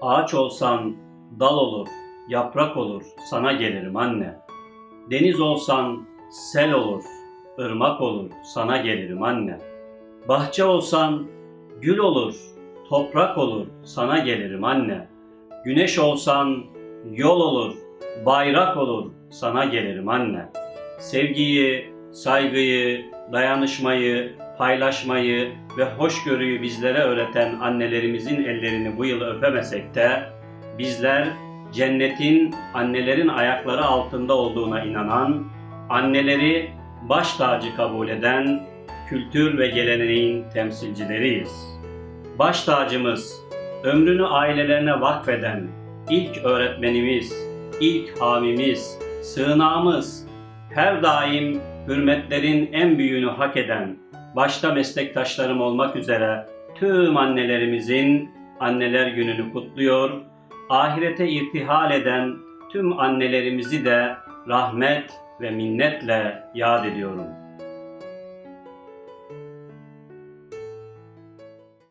Ağaç olsan dal olur, yaprak olur, sana gelirim anne. Deniz olsan sel olur, ırmak olur, sana gelirim anne. Bahçe olsan gül olur, toprak olur, sana gelirim anne. Güneş olsan yol olur, bayrak olur, sana gelirim anne. Sevgiyi, saygıyı, dayanışmayı, paylaşmayı ve hoşgörüyü bizlere öğreten annelerimizin ellerini bu yıl öpemesek de bizler cennetin annelerin ayakları altında olduğuna inanan, anneleri baş tacı kabul eden kültür ve geleneğin temsilcileriyiz. Baş tacımız, ömrünü ailelerine vakfeden ilk öğretmenimiz, ilk hamimiz, sığınağımız, her daim hürmetlerin en büyüğünü hak eden, başta meslektaşlarım olmak üzere tüm annelerimizin anneler gününü kutluyor, ahirete irtihal eden tüm annelerimizi de rahmet ve minnetle yad ediyorum.